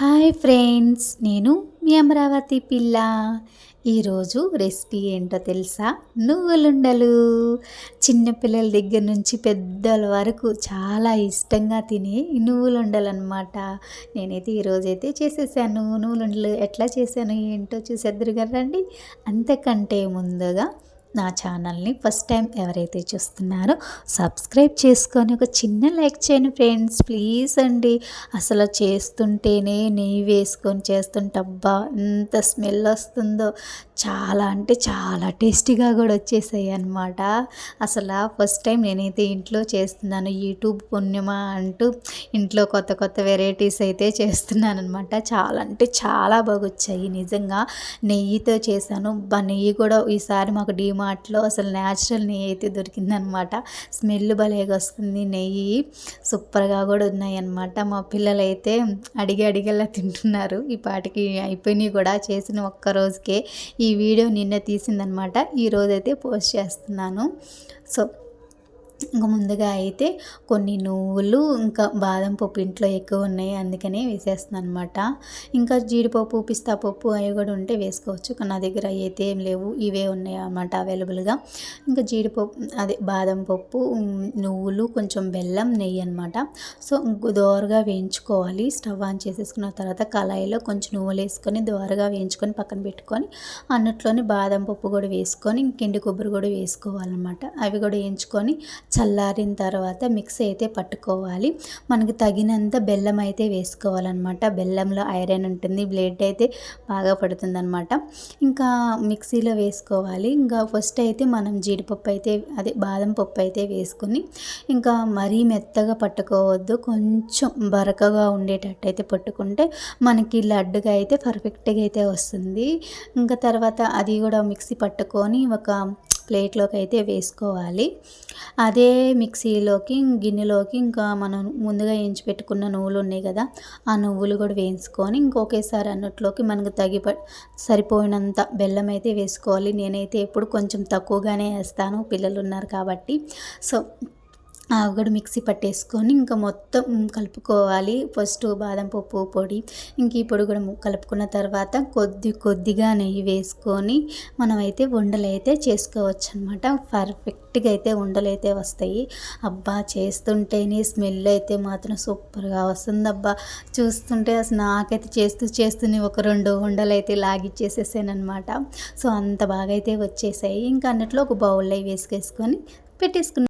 Hi friends నేను మీ అమరావతి పిల్ల. ఈరోజు రెసిపీ ఏంటో తెలుసా? నువ్వులుండలు. చిన్నపిల్లల దగ్గర నుంచి పెద్దల వరకు చాలా ఇష్టంగా తినే నువ్వులుండలు అనమాట నేనైతే ఈరోజైతే చేసేసాను. నువ్వులుండలు ఎట్లా చేశాను ఏంటో చూసేద్దరు రండి అంతకంటే ముందుగా నా ఛానల్ని ఫస్ట్ టైం ఎవరైతే చూస్తున్నారో సబ్స్క్రైబ్ చేసుకొని ఒక చిన్న లైక్ చేయండి ఫ్రెండ్స్. ప్లీజ్ అండి. అసలు చేస్తుంటేనే నెయ్యి వేసుకొని చేస్తుంటే అబ్బా ఎంత స్మెల్ వస్తుందో. చాలా అంటే చాలా టేస్టీగా కూడా వచ్చేసాయి అనమాట అసలు ఫస్ట్ టైం నేనైతే ఇంట్లో చేస్తున్నాను. యూట్యూబ్ పుణ్యమా అంటూ ఇంట్లో కొత్త కొత్త వెరైటీస్ అయితే చేస్తున్నాను అనమాట చాలా అంటే చాలా బాగా వచ్చాయి నిజంగా నెయ్యితో చేశాను. బా నెయ్యి కూడా ఈసారి మాకు డీ మార్ట్లో అసలు న్యాచురల్ నెయ్యి అయితే దొరికిందనమాట. స్మెల్ భలేగా వస్తుంది నెయ్యి సూపర్గా కూడా ఉన్నాయి అనమాట మా పిల్లలు అయితే అడిగి అడిగేలా తింటున్నారు. ఈ పాటికి అయిపోయినాయి కూడా. చేసిన ఒక్క రోజుకే ఈ వీడియో నిన్న తీసిందనమాట. ఈరోజైతే పోస్ట్ చేస్తున్నాను. సో ఇంకా ముందుగా అయితే కొన్ని నువ్వులు ఇంకా బాదం పప్పు ఇంట్లో ఎక్కువ ఉన్నాయి అందుకనే వేసేస్తున్నాను అనమాట ఇంకా జీడిపప్పు పిస్తా పప్పు అవి కూడా ఉంటే వేసుకోవచ్చు. కానీ నా దగ్గర అయితే ఏం లేవు. ఇవే ఉన్నాయి అన్నమాట అవైలబుల్గా. ఇంకా జీడిపప్పు అదే బాదం పప్పు నువ్వులు కొంచెం బెల్లం నెయ్యి అనమాట సో దోరగా వేయించుకోవాలి. స్టవ్ ఆన్ చేసేసుకున్న తర్వాత కళాయిలో కొంచెం నువ్వులు వేసుకొని దోరగా వేయించుకొని పక్కన పెట్టుకొని అన్నట్లోనే బాదం పప్పు కూడా వేసుకొని ఇంకెండి కొబ్బరి కూడా వేసుకోవాలన్నమాట. అవి కూడా వేయించుకొని చల్లారిన తర్వాత మిక్సీ అయితే పట్టుకోవాలి. మనకి తగినంత బెల్లం అయితే వేసుకోవాలన్నమాట. బెల్లంలో ఐరన్ ఉంటుంది. బ్లేడ్ అయితే బాగా పడుతుందన్నమాట. ఇంకా మిక్సీలో వేసుకోవాలి. ఇంకా ఫస్ట్ అయితే మనం జీడిపప్పు అయితే అదే బాదం పప్పు అయితే వేసుకుని ఇంకా మరీ మెత్తగా పట్టుకోవద్దు. కొంచెం బరకగా ఉండేటట్టు అయితే పట్టుకుంటే మనకి లడ్డుగా అయితే పర్ఫెక్ట్గా అయితే వస్తుంది. ఇంకా తర్వాత అది కూడా మిక్సీ పట్టుకొని ఒక ప్లేట్లోకి అయితే వేసుకోవాలి. అదే మిక్సీలోకి గిన్నెలోకి ఇంకా మనం ముందుగా వేయించి పెట్టుకున్న నువ్వులు ఉన్నాయి కదా ఆ నువ్వులు కూడా వేయించుకొని ఇంకొకేసారి అన్నట్లోకి మనకు తగి సరిపోయినంత బెల్లం అయితే వేసుకోవాలి. నేనైతే ఎప్పుడు కొంచెం తక్కువగానే వేస్తాను పిల్లలు ఉన్నారు కాబట్టి. సో కూడా మిక్సీ పట్టేసుకొని ఇంకా మొత్తం కలుపుకోవాలి. ఫస్ట్ బాదం పప్పు పొడి ఇంక ఈ పొడి కూడా కలుపుకున్న తర్వాత కొద్ది కొద్దిగా నెయ్యి వేసుకొని మనమైతే ఉండలు అయితే చేసుకోవచ్చు అనమాట పర్ఫెక్ట్గా అయితే ఉండలు అయితే వస్తాయి. అబ్బా చేస్తుంటేనే స్మెల్ అయితే మాత్రం సూపర్గా వస్తుంది అబ్బా చూస్తుంటే అసలు నాకైతే చేస్తూ చేస్తూనే ఒక రెండు ఉండలు అయితే లాగిచ్చేసేసాను అనమాట సో అంత బాగా అయితే వచ్చేసాయి. ఇంకా అన్నట్లో ఒక బౌల్లో వేసుకేసుకొని పెట్టేసుకున్నాను